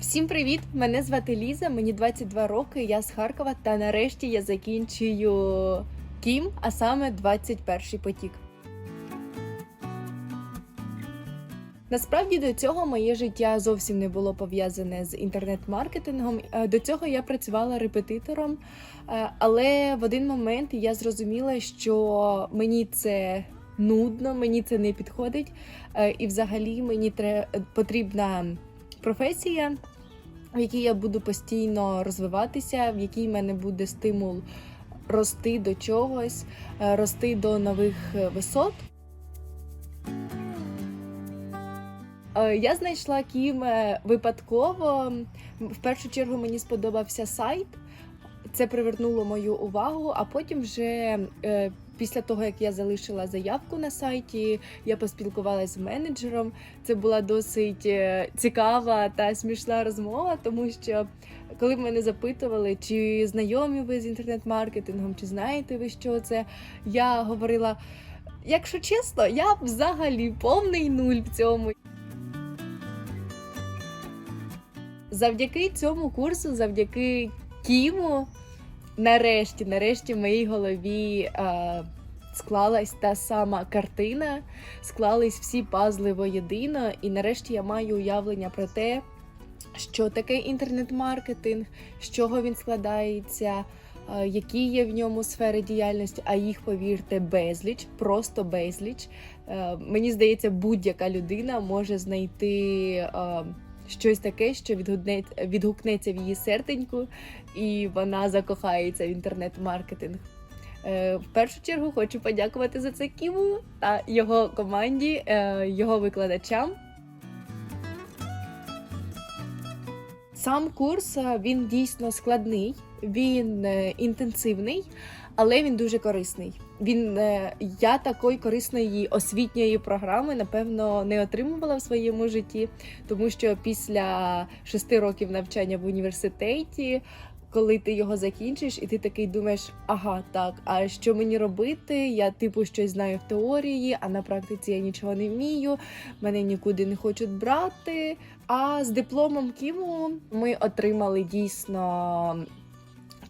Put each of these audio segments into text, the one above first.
Всім привіт! Мене звати Ліза, мені 22 роки, я з Харкова, та нарешті я закінчую Кім, а саме 21 потік. Насправді до цього моє життя зовсім не було пов'язане з інтернет-маркетингом. Е, До цього я працювала репетитором, е, але в один момент я зрозуміла, що мені це нудно, мені це не підходить, е, і взагалі мені потрібна професія, в якій я буду постійно розвиватися, в якій в мене буде стимул рости до чогось, е, рости до нових е, висот. Е, Я знайшла Кім випадково. В першу чергу мені сподобався сайт. Це привернуло мою увагу, а потім вже е, після того, як я залишила заявку на сайті, я поспілкувалася з менеджером. Це була досить е, цікава та смішна розмова, тому що коли мене запитували, чи знайомі ви з інтернет-маркетингом, чи знаєте ви, що це, я говорила. Якщо чесно, я взагалі повний нуль в цьому. Завдяки цьому курсу, завдяки Кіму, нарешті, нарешті в моїй голові е, склалась та сама картина, склались всі пазли воєдино, і нарешті я маю уявлення про те, що таке інтернет-маркетинг, з чого він складається, е, які є в ньому сфери діяльності, а їх, повірте, безліч, просто безліч. Е, Мені здається, будь-яка людина може знайти. Щось таке, що відгукне- відгукнеться в її серденьку, і вона закохається в інтернет-маркетинг. Е, В першу чергу хочу подякувати за це Кіму та його команді, е, його викладачам. Сам курс е, він дійсно складний, він е, інтенсивний, але він дуже корисний. Він е, я такої корисної освітньої програми напевно не отримувала в своєму житті, тому що після шести років навчання в університеті. Коли ти його закінчиш, і ти такий думаєш, ага, так, а що мені робити? Я типу щось знаю в теорії, а на практиці я нічого не вмію, мене нікуди не хочуть брати. А з дипломом Кіму ми отримали дійсно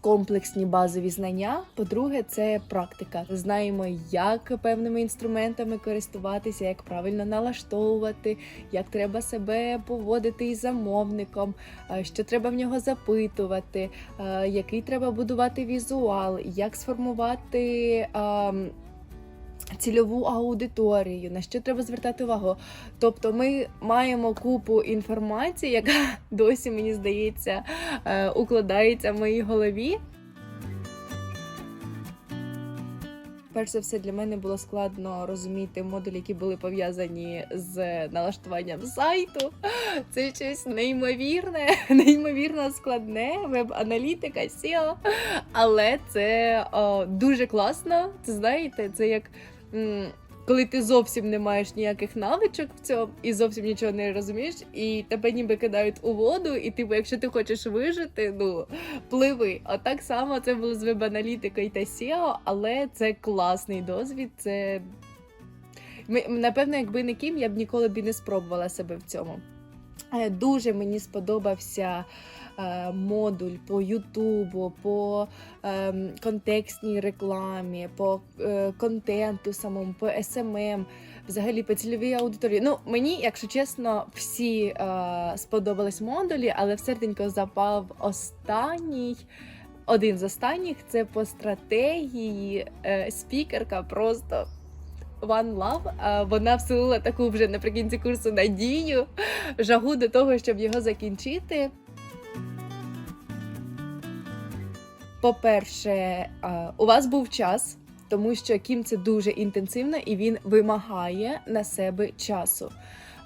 комплексні базові знання. По-друге, це практика. Знаємо, як певними інструментами користуватися, як правильно налаштовувати, як треба себе поводити із замовником, е, що треба в нього запитувати, е, який треба будувати візуал, як сформувати. Цільову аудиторію, на що треба звертати увагу. Тобто ми маємо купу інформації, яка досі, мені здається, е, укладається в моїй голові. Перш за все, для мене було складно розуміти модулі, які були пов'язані з налаштуванням сайту. Це щось неймовірне, неймовірно складне, веб-аналітика, SEO. Але це о, дуже класно. Це знаєте, це як. Коли ти зовсім не маєш ніяких навичок в цьому і зовсім нічого не розумієш, і тебе ніби кидають у воду, і типу, якщо ти хочеш вижити, ну пливи. А так само це було з веб-аналітикою та SEO, але це класний досвід. Це напевно, якби не ким, я б ніколи б і не спробувала себе в цьому. Е, Дуже мені сподобався е, модуль по Ютубу, по ем, контекстній рекламі, по е, контенту самому, по SMM, взагалі по цільовій аудиторії. Ну, мені, якщо чесно, всі сподобались модулі, але в серденько запав останній. Один з останніх це по стратегії. Спікерка просто One Love. Вона вселила таку вже наприкінці курсу надію, жагу до того, щоб його закінчити. По-перше, у вас був час, тому що Кім це дуже інтенсивно і він вимагає на себе часу.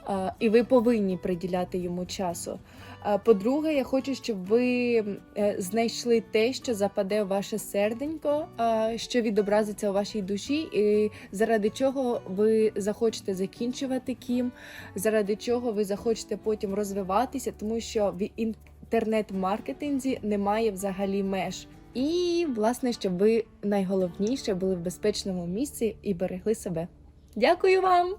Е, І ви повинні приділяти йому часу. Е, По-друге, я хочу, щоб ви е, знайшли те, що западе в ваше серденько, що відобразиться у вашій душі, і заради чого ви захочете закінчувати Кім, заради чого ви захочете потім розвиватися, тому що в інтернет-маркетинзі немає взагалі меж. І, власне, щоб ви найголовніше були в безпечному місці і берегли себе. Дякую вам!